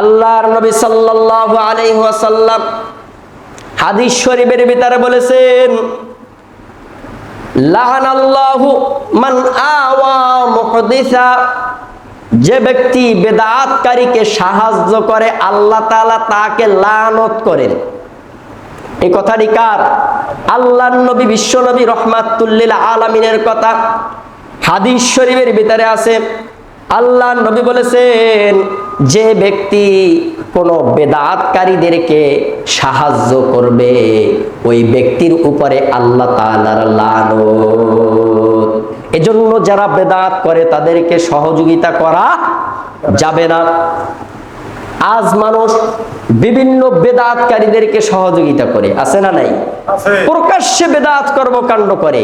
আল্লাহর নবী সাল্লাল্লাহু আলাইহি ওয়াসাল্লাম হাদিস শরীফের ভিতরে বলেছেন লাআনাল্লাহু মান আওয়া মুহদিসা যে ব্যক্তি বেদাতকারীকে সাহায্য করে, আল্লাহ তাআলা তাকে লানত করেন। এই কথাটি কার? আল্লাহ নবী, বিশ্ব নবী রহমাতুল্লিল আলমিনের কথা। হাদিস শরীফের ভিতরে আছে আল্লাহ নবী বলেছেন যে ব্যক্তি কোন বেদাতকারীদেরকে সাহায্য করবে ওই ব্যক্তির উপরে আল্লাহ এজন্য যারা বেদাত করে তাদেরকে সহযোগিতা করা যাবে না। আজ মানুষ বিভিন্ন বেদাতকারীদেরকে সহযোগিতা করে আছে না নাই? প্রকাশ্যে বেদাত কর্মকাণ্ড করে।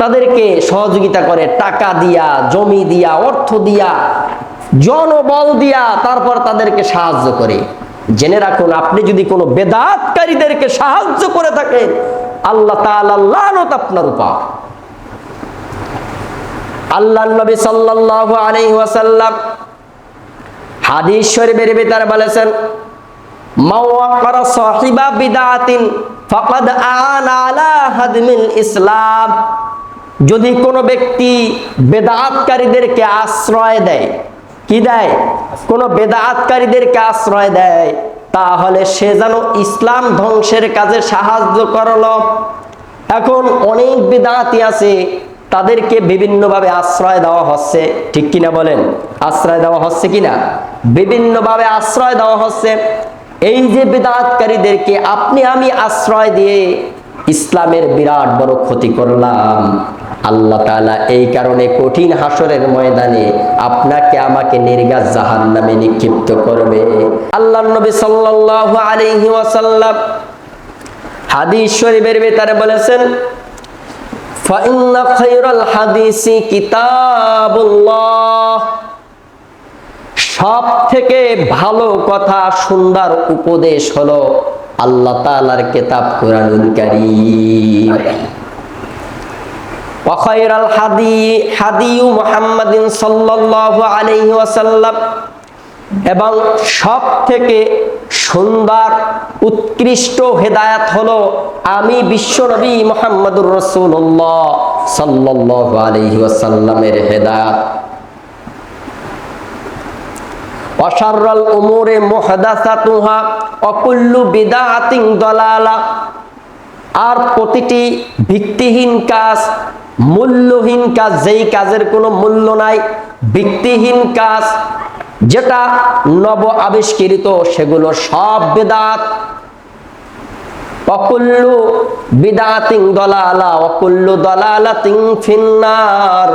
তাদেরকে সহযোগিতা করে, টাকা দিয়া, জমি দিয়া, অর্থ দিয়া, জনবল দিয়া তারপর তাদেরকে সাহায্য করে। জেনে রাখুন, আপনি যদি কোনো বেদাতকারীদেরকে সাহায্য করে থাকেন, আল্লাহ তাআলা লানত আপনার উপর। আল্লাহ নবী সাল্লাল্লাহু আলাইহি ওয়াসাল্লাম হাদিস শরীফের ভিতরে বলেছেন মাওয়াক্কারা সাহিবা বিদাতিন ফাকাদ আনা আলা হাদমিল ইসলাম। যদি কোনো ব্যক্তি বেদাতকারীদেরকে আশ্রয় দেয়, কি দেয়? কোনো বেদাতকারীদেরকে আশ্রয় দেয়, তাহলে সে যেন ইসলাম ধ্বংসের কাজে সাহায্য করল। এখন অনেক বেদাতি আছে, তাদেরকে বিভিন্নভাবে আশ্রয় দেওয়া হচ্ছে। ঠিক কিনা বলেন? আশ্রয় দেওয়া হচ্ছে কিনা? বিভিন্নভাবে আশ্রয় দেওয়া হচ্ছে। এই যে বেদাতকারীদেরকে আপনি আমি আশ্রয় দিয়ে ইসলামের বিরাট বড় ক্ষতি করলাম। আল্লাহ তালা এই কারণে কঠিন হাসরের ময়দানে আপনাকে আমাকে নির্গা জাহান নামে নিক্ষিপ্ত করবে। আল্লাহ নবী সাল্লাহ আলহি ওয়াসাল্লাম হাদিস শরীফের ভেতরে বলেছেন সব থেকে ভালো কথা, সুন্দর উপদেশ হলো আল্লাহ তালার কেতাব কোরআনুল কারীম। وخير الحدي حدي محمد صلى الله عليه وسلم এবং সব থেকে সুন্দর উৎকৃষ্ট হেদায়াত হলো আমি বিশ্বনবী মোহাম্মদুর রসুল্লাহ সাল্লাল্লাহু আলাইহি ওয়াসাল্লামের হেদায়াত অসারল উমুরে মুহদাসাতুহা অকুল্লু বিদাতিন দলালা আর প্রতিটি ভিত্তিহীন কাজ মূল্যহীন কাজ, যেই কাজের কোনো মূল্য নাই, ভিত্তিহীন কাজ, যেটা নব আবিষ্কৃত, সেগুলো সব বেদাত। অকুল্লু বিদাতিং দলালা, অকুল্লু দলালাতিং ফিন্নার।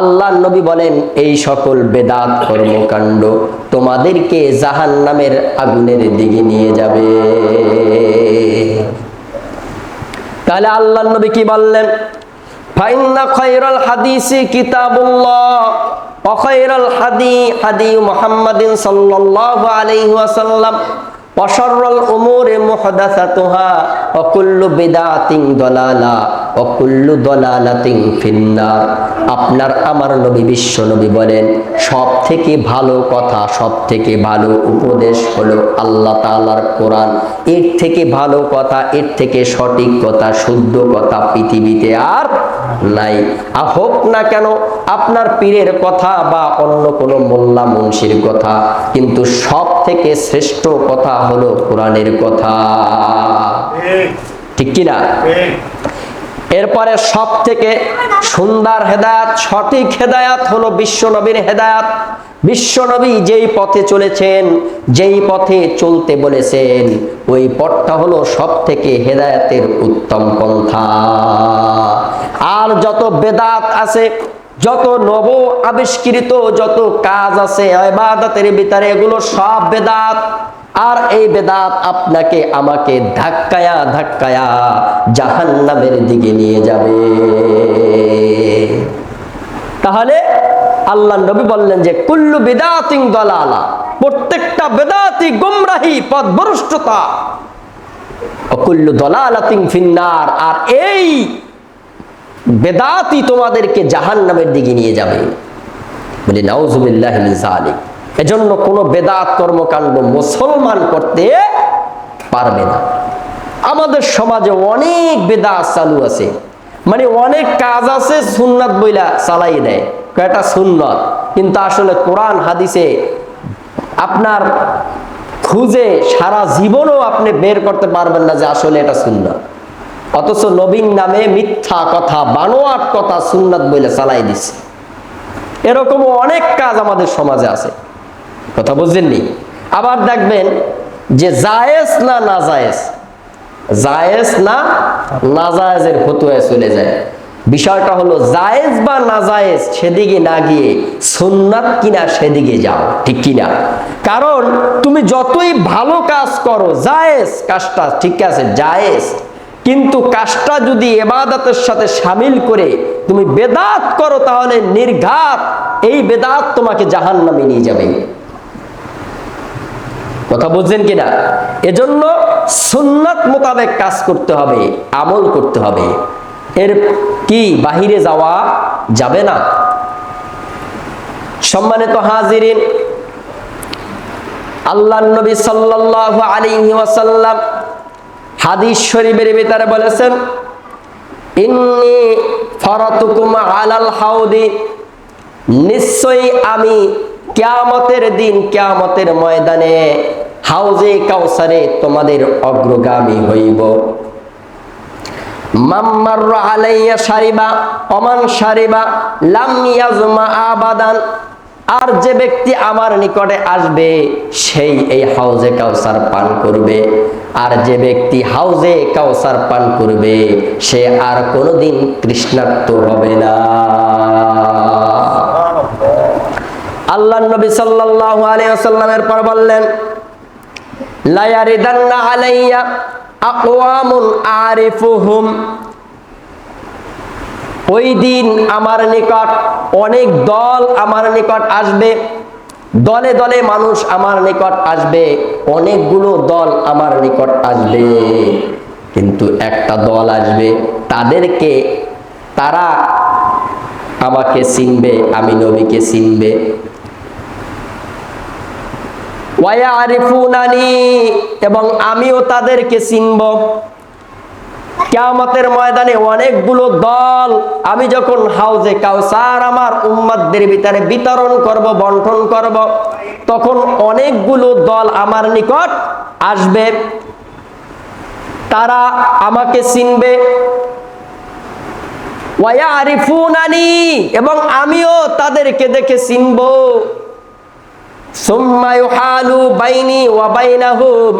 আল্লাহ নবী বলেন, এই সকল বেদাত কর্মকাণ্ড তোমাদেরকে জাহান নামের আগুনের দিকে নিয়ে যাবে। তাহলে আল্লাহ নবী কি বললেন? فإن خير الحديث كتاب الله وخير الحديث حدي محمد صلى الله عليه وسلم. অসরল উমুরে মুহদাসাতুহা অকুল্লু বিদাতিন দলালা অকুল্লু দলালাতিন ফিন্নার। আপনার আমার নবী বিশ্ব নবী বলেন সব থেকে ভালো কথা সব থেকে ভালো উপদেশ হলো আল্লাহ তাআলার কোরআন। এর থেকে ভালো কথা, এর থেকে সঠিক কথা, শুদ্ধ কথা পৃথিবীতে আর নাই। আর হোক না কেন, আপনার পীরের কথা বা অন্য কোনো মোল্লা মুন্সির কথা, কিন্তু সব থেকে শ্রেষ্ঠ কথা হলো কোরআনের কথা। ঠিক কিনা? এরপরে সব থেকে সুন্দর হেদায়াত, সঠিক হেদায়াত হলো বিশ্ব বিশ্বনবীর হেদায়াত। বিশ্বনবী যেই পথে চলেছেন, যেই পথে চলতে বলেছেন, ওই পথটা হলো সব থেকে হেদায়াতের উত্তম পন্থা। আর যত বেদাত আছে যত নব আবিষ্কৃত, যত কাজ আছে, ইবাদতের ভিতরে এগুলো সব বেদাত। আর এই বেদাত আপনাকে, আমাকে ধাক্কায়া ধাক্কায়া জাহান্নামের দিকে নিয়ে যাবে। তাহলে আল্লাহ নবী বললেন যে, কুল্লু বেদাতিং দলালা। প্রত্যেকটা বেদাতি গুমরাহি, পথভ্রষ্টতা। অকুল্লু দলালাতিং ফিন্নার। আর এই বেদাতি তোমাদেরকে জাহান্নামের দিকে নিয়ে যাবে। বলি, নাউজুবিল্লাহ জালিক এজন্য কোনো বেদাত কর্মকাণ্ড মুসলমান করতে পারবে না। আমাদের সমাজে অনেক বেদাত চালু আছে। মানে অনেক কাজ আছে সুন্নাত বইলা চালাই দেয়। কয়টা সুন্নত? কিন্তু আসলে কোরআন, হাদিসে আপনার খুঁজে সারা জীবনও আপনি বের করতে পারবেন না যে আসলে এটা সুন্নাত। অথচ নবীন নামে মিথ্যা কথা, বানোয়াট কথা সুন্নাত বইলে চালাই দিচ্ছে এরকমও অনেক কাজ আমাদের সমাজে আছে। কথা বুঝলেননি? আবার দেখবেন যে জায়েজ না না জায়েজ জায়েজ না না জায়েজের ফতুয়ায় চলে যায়। বিষয়টা হলো জায়েজ বা না জায়েজ সেদিকে না গিয়ে সুন্নাত কিনা সেদিকে যাও, ঠিক কিনা? কারণ তুমি যতই ভালো কাজ করো, জায়েজ কাজটা ঠিক আছে, জায়েজ। কিন্তু কাজটা যদি এবাদতের সাথে সামিল করে তুমি বেদাত করো, তাহলে নির্ঘাত এই বেদাত তোমাকে জাহান্নামে নিয়ে যাবে। কথা বুঝছেন কিনা? এজন্য সুন্নাত মোতাবেক কাজ করতে হবে, আমল করতে হবে। এর কি বাহিরে যাওয়া যাবে না? সম্মানিত হাজিরিন আল্লাহ নবী সাল্লাল্লাহু আলাইহি ওয়াসাল্লাম হাদিস শরীফের ভিতরে বলেছেন, ইন্নি ফরাতুকুম আলাল হাউদি, নিশ্চয়ই আমি কিয়ামতের দিন কিয়ামতের ময়দানে হাউজে কাউসারে তোমাদের অগ্রগামী হইব। মাম্মার আলাইয়া সারিবা, অমান সারিবা, লাম ইয়াজমা আবাদান আর যে ব্যক্তি আমার নিকটে আসবে, সেই এই হাউজে কাউসার পান করবে। আর যে ব্যক্তি হাউজে কাউসার পান করবে, সে আর কোনোদিন তৃষ্ণার্ত হবে না। আল্লাহ নবী সাল্লাল্লাহু আলাইহি ওয়াসাল্লামের পর বললেন, লা ইয়ারিদান্না আলাইয়া আকওয়ামুন আরিফুহুম ওই দিন আমার নিকট অনেক দল আমার নিকট আসবে। দলে দলে মানুষ আমার নিকট আসবে। অনেকগুলো দল আমার নিকট আসবে। কিন্তু একটা দল আসবে, তাদেরকে তারা আমাকে চিনবে, আমি নবীকে চিনবে। এবং আমিও তাদেরকে চিনব। কেয়ামতের ময়দানে অনেকগুলো দল, আমি যখন হাউজে কাউসার আমার উম্মাদদের ভিতরে বিতরণ করব বন্টন করব, তখন অনেকগুলো দল আমার নিকট আসবে। তারা আমাকে চিনবে। এবং আমিও তাদেরকে দেখে চিনব। সুম্মায়ুহালু বাইনি ওয়া বাইনাহুম।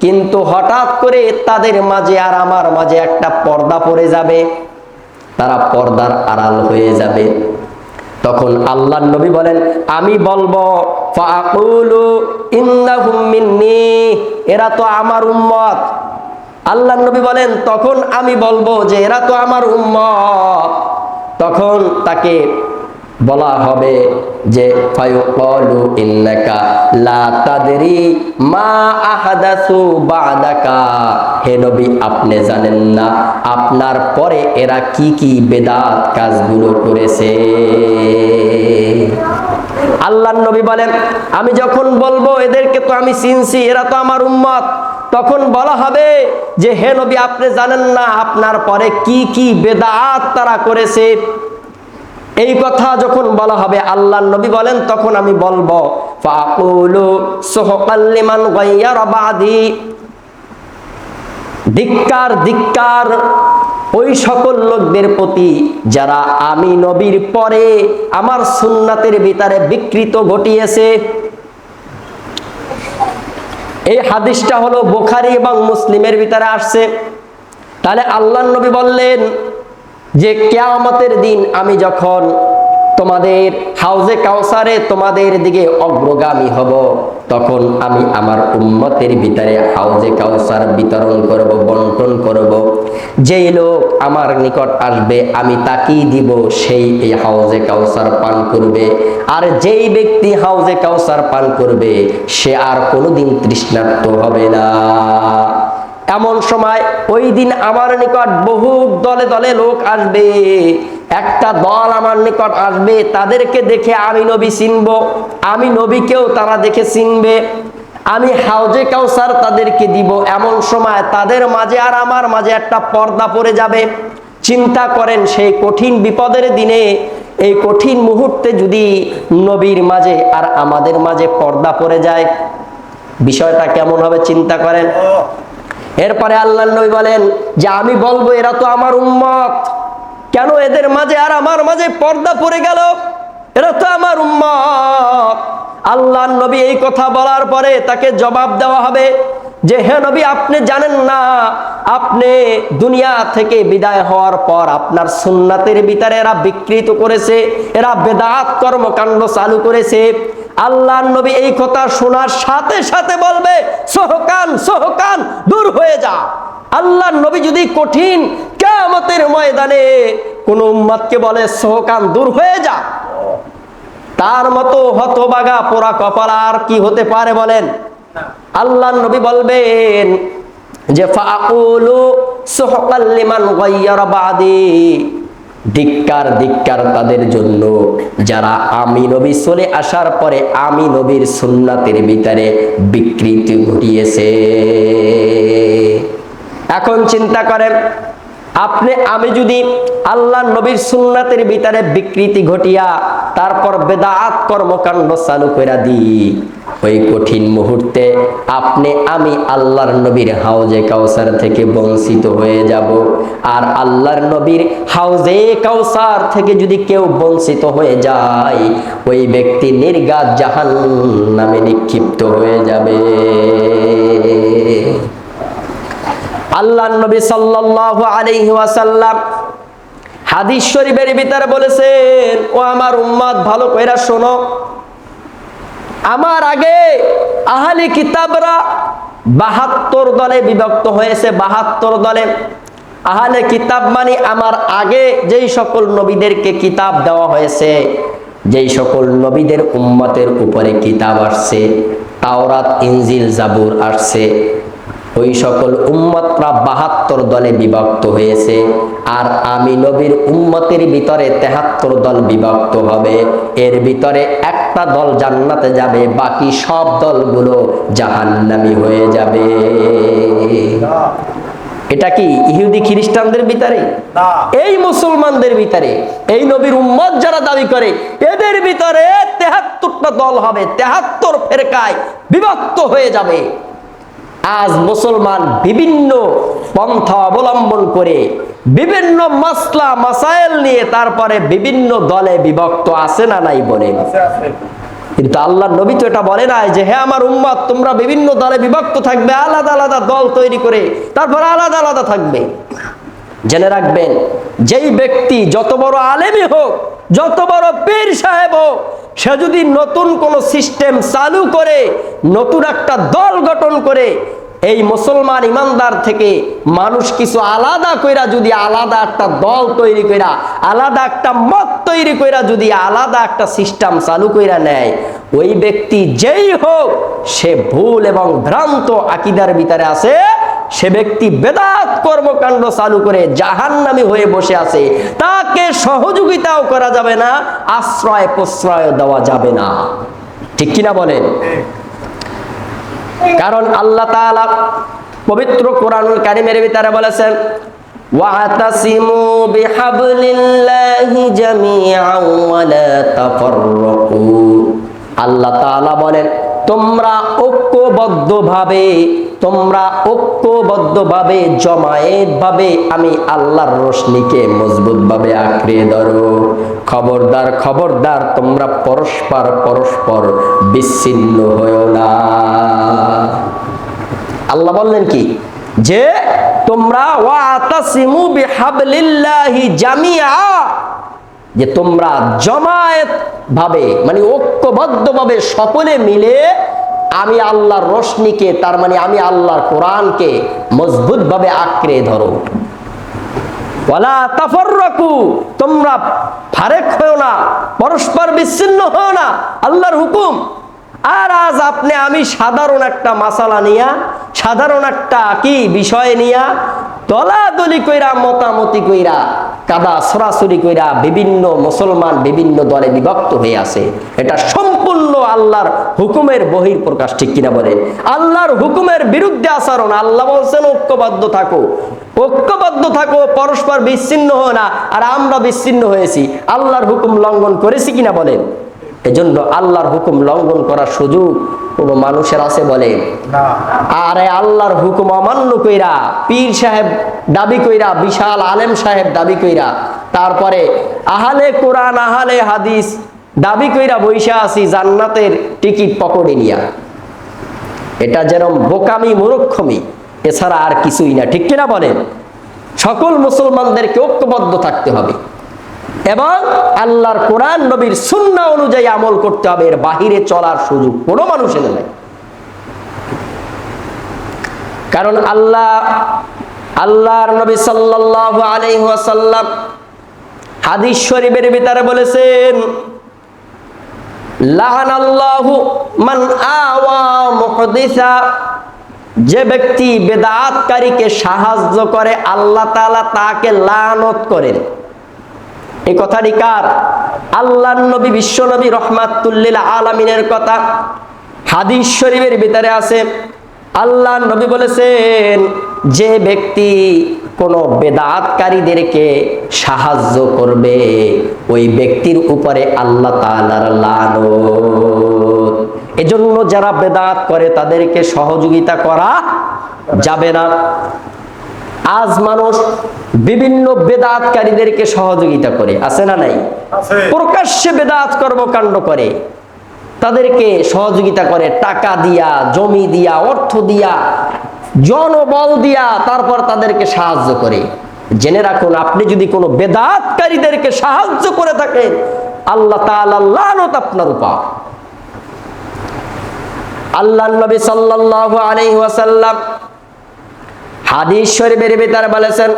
কিন্তু হঠাৎ করে তাদের মাঝে আর আমার মাঝে একটা পর্দা পড়ে যাবে। তারা পর্দার আড়াল হয়ে যাবে। তখন আল্লাহ নবী বলেন, আমি বলব এরা তো আমার উম্মত। আল্লাহ নবী বলেন, তখন আমি বলব যে এরা তো আমার উম্মত। তখন তাকে বলা হবে যে, ফায়ুকালু ইন্নাকা লা তাদরি মা আহাদাসু বাদাকা। হে নবী, আপনি জানেন না আপনার পরে এরা কি কি বেদাত কাজগুলো করেছে। আল্লাহ নবী বলেন, আমি যখন বলব এদেরকে তো আমি চিনছি, এরা তো আমার উম্মত। তখন বলা হবে যে, হে নবী, আপনি জানেন না আপনার পরে কি কি বেদাত তারা করেছে। এই কথা যখন বলা হবে আল্লাহ নবী বলেন, তখন আমি বলব ধিক্কার ধিক্কার ওই সকল লোকদের প্রতি, যারা আমি নবীর পরে আমার সুন্নাতের ভিতরে বিকৃত ঘটিয়েছে। এই হাদিসটা হলো বোখারি এবং মুসলিমের ভিতরে আসছে। তাহলে আল্লাহ নবী বললেন যে কেয়ামতের দিন আমি যখন তোমাদের হাউজে কাউসারে তোমাদের দিকে অগ্রগামী হব, তখন আমি আমার উম্মতের ভিতরে হাউজে কাউসার বিতরণ করব, বন্টন করব। যেই লোক আমার নিকট আসবে, আমি তাকেই দিব, সেই এই হাউজে কাউসার পান করবে। আর যেই ব্যক্তি হাউজে কাউসার পান করবে, সে আর কোনোদিন তৃষ্ণার্ত হবে না। এমন সময় ওই দিন আমার নিকট বহু দলে দলে লোক আসবে। একটা দল আমার নিকট আসবে, তাদেরকে দেখে আমি নবী চিনব। আমি নবীকেও তারা দেখে চিনবে। আমি হাউজে কাউসার তাদেরকে দিব। এমন সময় তাদের মাঝে আর আমার মাঝে একটা পর্দা পড়ে যাবে। চিন্তা করেন সেই কঠিন বিপদের দিনে, এই কঠিন মুহূর্তে যদি নবীর মাঝে আর আমাদের মাঝে পর্দা পড়ে যায়। বিষয়টা কেমন হবে চিন্তা করেন? এরপরে আল্লাহ নবী বলেন, যে আমি বলব, এরা তো আমার উম্মত। কেন এদের মাঝে আর আমার মাঝে পর্দা পড়ে গেল? এরা তো আমার উম্মত। আল্লাহ নবী এই কথা বলার পরে তাকে জবাব দেওয়া হবে যে হে নবী, আপনি জানেন না, আপনি দুনিয়া থেকে বিদায় হওয়ার পর আপনার সুন্নাতের ভিতরে এরা বিকৃত করেছে, এরা বেদাত কর্মকাণ্ড চালু করেছে। আল্লাহ নবী এই কথা শোনার সাথে সাথে বলবে, সহকান সহকান, দূর হয়ে যা। আল্লাহ নবী যদি কঠিন কেমতের ময়দানে কোন উম্মাদকে বলে, সহকান, দূর হয়ে যা। তার মতো হতবাগা পোড়া কপাল আর কি হতে পারে বলেন? আল্লাহ নবী বলবেন যে ফাকুলু সুহকাল লিমান গায়্যারা বাদি। ধিক্কার ধিক্কার তাদের জন্য। যারা আমি নবী চলে আসার পরে আমি নবীর সুন্নাতের ভিতরে বিকৃতি ঘটিয়েছে। এখন চিন্তা করেন আপনি, আমি যদি আল্লাহ নবীর সুন্নাতের ভিতরে বিকৃতি ঘটিয়া তারপর বেদাত কর্মকাণ্ড চালু করে দিই, ওই কঠিন মুহূর্তে আপনি, আমি আল্লাহর নবীর হাউজে কাউসার থেকে বঞ্চিত হয়ে যাব। আর আল্লাহর নবীর হাউজে কাউসার থেকে যদি কেউ বঞ্চিত হয়ে যায়, ওই ব্যক্তি নির্গাত জাহান নামে নিক্ষিপ্ত হয়ে যাবে। আল্লাহ নবী সাল্লাল্লাহু আলাইহি ওয়াসাল্লাম হাদিস শরীফের ভিতরে বলেছেন, ও আমার উম্মত, ভালো কইরা শোনো। আমার আগে আহলি কিতাবরা বাহাত্তর দলে বিভক্ত হয়েছে, বাহাত্তর দলে। আহলে কিতাব মানে আমার আগে যেই সকল নবীদেরকে কিতাব দেওয়া হয়েছে, যেই সকল নবীদের উম্মতের উপরে কিতাব আসছে, তাওরাত, ইনজিল, জাবুর আসছে। ওই সকল উম্মতরা বাহাত্তর দলে বিভক্ত হয়েছে। আর আমি নবীর উম্মতের ভিতরে তেহাত্তর দল বিভক্ত হবে। এর ভিতরে একটা দল জান্নাতে যাবে বাকি সব দলগুলো জাহান্নামি হয়ে যাবে। এটা কি ইহুদি খ্রিস্টানদের ভিতরে? এই মুসলমানদের ভিতরে। এই নবীর উম্মত যারা দাবি করে এদের ভিতরে তেহাত্তরটা দল হবে। তেহাত্তর ফেরকায় বিভক্ত হয়ে যাবে। আজ মুসলমান বিভিন্ন পন্থা অবলম্বন করে বিভিন্ন মাসলা মাসাইল নিয়ে তারপরে বিভিন্ন দলে বিভক্ত আছে না নাই বলেন আছে কিন্তু আল্লাহ নবী তো এটা বলে নাই যে হ্যাঁ আমার উম্মত তোমরা বিভিন্ন দলে বিভক্ত থাকবে আলাদা আলাদা দল তৈরি করে তারপর আলাদা আলাদা থাকবে। জেনে রাখবেন যেই ব্যক্তি যত বড় আলেমই হোক যত বড় পীর সাহেব হোক সে যদি নতুন কোন সিস্টেম চালু করে, নতুন একটা দল গঠন করে, এই মুসলমান ইমানদার থেকে মানুষ কিছু আলাদা কইরা যদি আলাদা একটা দল তৈরি কইরা, আলাদা একটা মত তৈরি কইরা যদি আলাদা একটা সিস্টেম চালু কইরা নেয়, ওই ব্যক্তি যেই হোক, সে ভুল এবং ভ্রান্ত আকিদার ভিতরে আছে। সে ব্যক্তি বেদাত কর্মকাণ্ড চালু করে জাহান্নামী হয়ে বসে আছে তাকে সহযোগিতাও করা যাবে না আশ্রয় প্রশ্রয় দেওয়া যাবে না ঠিক কিনা বলেন কারণ আল্লাহ তাআলা পবিত্র কোরআনুল কারিমের ভিতরে বলেছেন واعتصموا بحبل الله جميعا ولا تفرقوا আল্লাহ তাআলা বলেন তোমরা ঐক্যবদ্ধভাবে, তোমরা ঐক্যবদ্ধভাবে জমায়েত ভাবে আমি আল্লাহর রশ্মিকে মজবুত ভাবে আঁকড়ে ধরো। খবরদার খবরদার, তোমরা পরস্পর পরস্পর বিচ্ছিন্ন হয়েও না। আল্লাহ বললেন কি? যে তোমরা, ওয়াতাসিমু বিহাবলিল্লাহি জামিআ, যে তোমরা জমায়েত ভাবে মানে ঐক্যবদ্ধ ভাবে সকলে মিলে আমি আল্লাহর রশ্মিকে তার মানে আমি আল্লাহর কোরআনকে মজবুত ভাবে আঁকড়ে ধরো। তোমরা ফারেক হও না, পরস্পর বিচ্ছিন্ন হও না, আল্লাহর হুকুম। আর আজ আপনি, আমি সাধারণ একটা মাসালা নিয়া, সাধারণ একটা কি বিষয় নিয়া দলাদলি কইরা, মতামতি কইরা, কাদা সরাসরি কইরা বিভিন্ন মুসলমান বিভিন্ন দলে বিভক্ত হয়ে আছে। এটা সম্পূর্ণ আল্লাহর হুকুমের বহির প্রকাশ, ঠিক কিনা বলে আল্লাহর হুকুমের বিরুদ্ধে আচরণ, আল্লাহ বলছেন, ঐক্যবদ্ধ থাকো। ঐক্যবদ্ধ থাকো, পরস্পর বিচ্ছিন্ন হো না, আর আমরা বিচ্ছিন্ন হয়েছি। আল্লাহর হুকুম লঙ্ঘন করেছি কিনা বলেন? এজন্য আল্লাহর হুকুম লঙ্ঘন করার সুযোগ কোনো মানুষের আছে বলে? আরে আল্লাহর হুকুম অমান্য কইরা পীর সাহেব দাবি কইরা বিশাল আলেম সাহেব দাবি কইরা তারপরে আহালে কোরআন আহালে হাদিস দাবি কইরা বৈশা আছি জান্নাতের টিকিট পকড়ে নিয়া। এটা যেরকম বোকামি মুরক্ষমি এছাড়া আর কিছুই না। ঠিক কিনা বলেন? সকল মুসলমানদেরকে ঐক্যবদ্ধ থাকতে হবে। এবং আল্লাহর কোরআন, নবীর সুন্না অনুযায়ী আমল করতে হবে। এর বাহিরে চলার সুযোগ কোনো মানুষের নেই। কারণ আল্লাহ, আল্লাহর নবী সাল্লাল্লাহু আলাইহি ওয়াসাল্লাম হাদিস শরীফের ভিতরে বলেছেন লাআনাল্লাহু মান আওয়া মুহদিসা। যে ব্যক্তি বেদাতকারীকে সাহায্য করে, আল্লাহ তাআলা তাকে লানত করেন। এই কথাটি কার? আল্লাহ নবী, বিশ্ব নবী রহমাতুল্লিল আলমিনের কথা। হাদিস শরীফের ভিতরে আছে আল্লাহ নবী বলেছেন, যে ব্যক্তি কোনো বেদাতকারীদেরকে সাহায্য করবে, ওই ব্যক্তির উপরে আল্লাহ তাআলার লানত। এজন্য যারা বেদাত করে, তাদেরকে সহযোগিতা করা যাবে না। আজ মানুষ বিভিন্ন বেদাতকারীদেরকে সহযোগিতা করে আছে না নাই? প্রকাশ্যে বেদাত কর্মকাণ্ড করে তাদেরকে সহযোগিতা করে টাকা দিয়া জমি দিয়া অর্থ দিয়া জনবল দিয়া তারপর তাদেরকে সাহায্য করে। জেনে রাখুন আপনি যদি কোনো বেদাতকারীদেরকে সাহায্য করে থাকেন আল্লাহ তাআলা লানত আপনার উপর। আল্লাহ নবী সাল্লাল্লাহু আলাইহি ওয়াসাল্লাম হাদিস শরীফের ভিতরে বলেছেন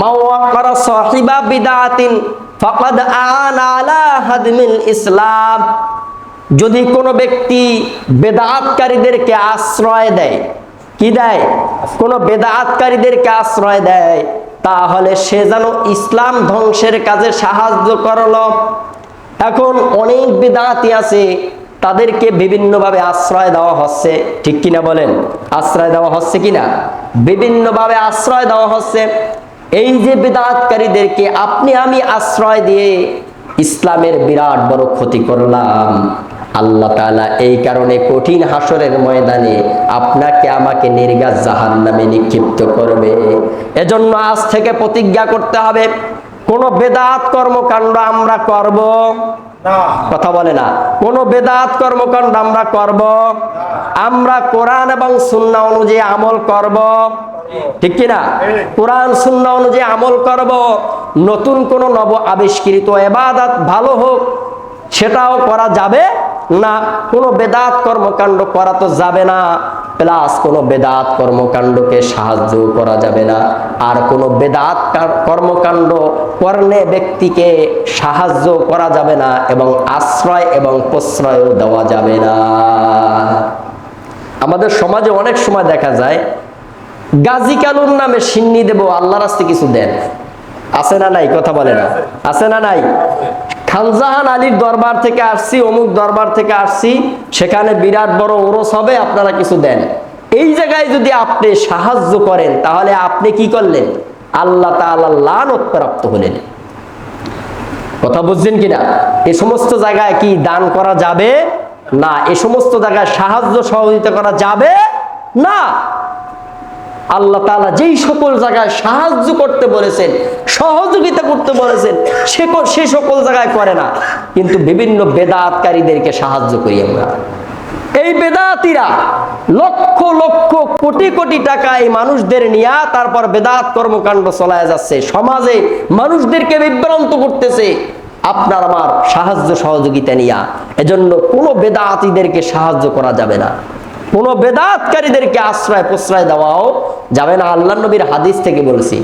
মাওয়াক্কারা সাহিবা বিদাতিন ফাকাদ আনা আলা হাদমিল ইসলাম। যদি কোনো ব্যক্তি বেদাতকারীদেরকে আশ্রয় দেয়, কি দেয়? কোনো বেদাতকারীদেরকে আশ্রয় দেয়, তাহলে সে যেন ইসলাম ধ্বংসের কাজে সাহায্য করল। এখন অনেক বেদাতি আছে তাদেরকে বিভিন্নভাবে আশ্রয় দেওয়া হচ্ছে, ঠিক কিনা বলেন? আশ্রয় দেওয়া হচ্ছে কিনা? বিভিন্নভাবে আশ্রয় দেওয়া হচ্ছে। এই যে বেদাতকারীদেরকে আপনি আমি আশ্রয় দিয়ে ইসলামের বিরাট বড় ক্ষতি করলাম। আল্লাহ তাআলা এই কারণে কঠিন হাসরের ময়দানে আপনাকে আমাকে নির্গাত জাহান নামে নিক্ষিপ্ত করবে। এজন্য আজ থেকে প্রতিজ্ঞা করতে হবে, কোন বেদাত কর্মকাণ্ড আমরা করব কথা বলে না। কোন বেদাত কর্মকাণ্ড আমরা করব, আমরা কোরআন এবং সুন্নাহ অনুযায়ী আমল করব। ঠিক কি না? কোরআন, সুন্নাহ অনুযায়ী আমল করব। নতুন কোন নব আবিষ্কৃত এবাদত ভালো হোক, সেটাও করা যাবে না। কোনো বেদাত কর্মকাণ্ড করা তো যাবে না। প্লাস কোনো বেদাত কর্মকাণ্ডকে সাহায্য করা যাবে না। আর কোনো বেদাত কর্মকাণ্ড করলে ব্যক্তিকে সাহায্য করা যাবে না এবং আশ্রয় এবং প্রশ্রয়ও দেওয়া যাবে না। আমাদের সমাজে অনেক সময় দেখা যায়, গাজী কালুর নামে সিন্নি দেব আল্লাহ রাস্তে কিছু দেন। আছে না নাই? কথা বলে না। আছে না নাই? খানজাহান আলীর দরবার থেকে আসছি, অমুক দরবার থেকে আসছি, সেখানে বিরাট বড় ওরস হবে, আপনারা কিছু দেন। এই জায়গায় যদি আপনি সাহায্য করেন, তাহলে আপনি কি করলেন? আল্লাহ তাআলা লানত প্রাপ্ত হলেন। কথা বুঝছেন কিনা? এ সমস্ত জায়গায় কি দান করা যাবে? না। এ সমস্ত জায়গায় সাহায্য সহযোগিতা করা যাবে? না। আল্লাহ তাআলা যেই সকল জায়গায় সাহায্য করতে বলেছেন সহযোগিতা করতে বলেছেন, সে সে সকল জায়গায় করে না। কিন্তু বিভিন্ন বেদাতকারীদেরকে সাহায্য করি আমরা। এই বেদাতিরা লক্ষ লক্ষ, কোটি কোটি টাকা এই মানুষদের নিয়ে তারপর বেদাত কর্মকাণ্ড চলায় যাচ্ছে। সমাজে মানুষদেরকে বিভ্রান্ত করতেছে। আপনার আমার সাহায্য সহযোগিতা নিয়া। এজন্য কোনো বেদাতিদেরকে সাহায্য করা যাবে না। কোনো বেদাতকারীদেরকে আশ্রয় প্রশ্রয় দেওয়াও যাবে না। আল্লাহ নবীর হাদিস থেকে বলছি।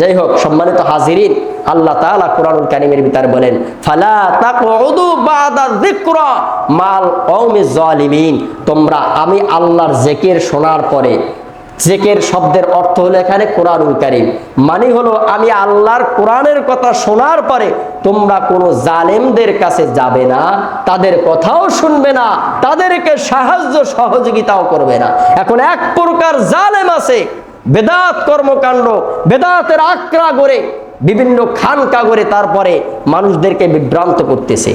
যাই হোক সম্মানিত হাজিরিন, আল্লাহ তাআলা কোরআনুল কারীমের ভিতরে বলেন, ফালা তাকউদু বাদা যিকরা মাল কওমিজ জালিমিন তোমরা, আমি আল্লাহর জিকির শোনার পরে, জেকের শব্দের অর্থ হলো এখানে কোরআনুল কারিম। মানে হলো, আমি আল্লাহর কোরআনের কথা শোনার পরে, তোমরা কোনো জালেমদের কাছে যাবে না, তাদের কথাও শুনবে না, তাদেরকে সাহায্য সহযোগিতাও করবে না। এখন এক প্রকার জালেম আছে বেদাত কর্মকাণ্ড বেদাতের আক্রা করে বিভিন্ন খানকা করে তারপরে মানুষদেরকে বিভ্রান্ত করতেছে।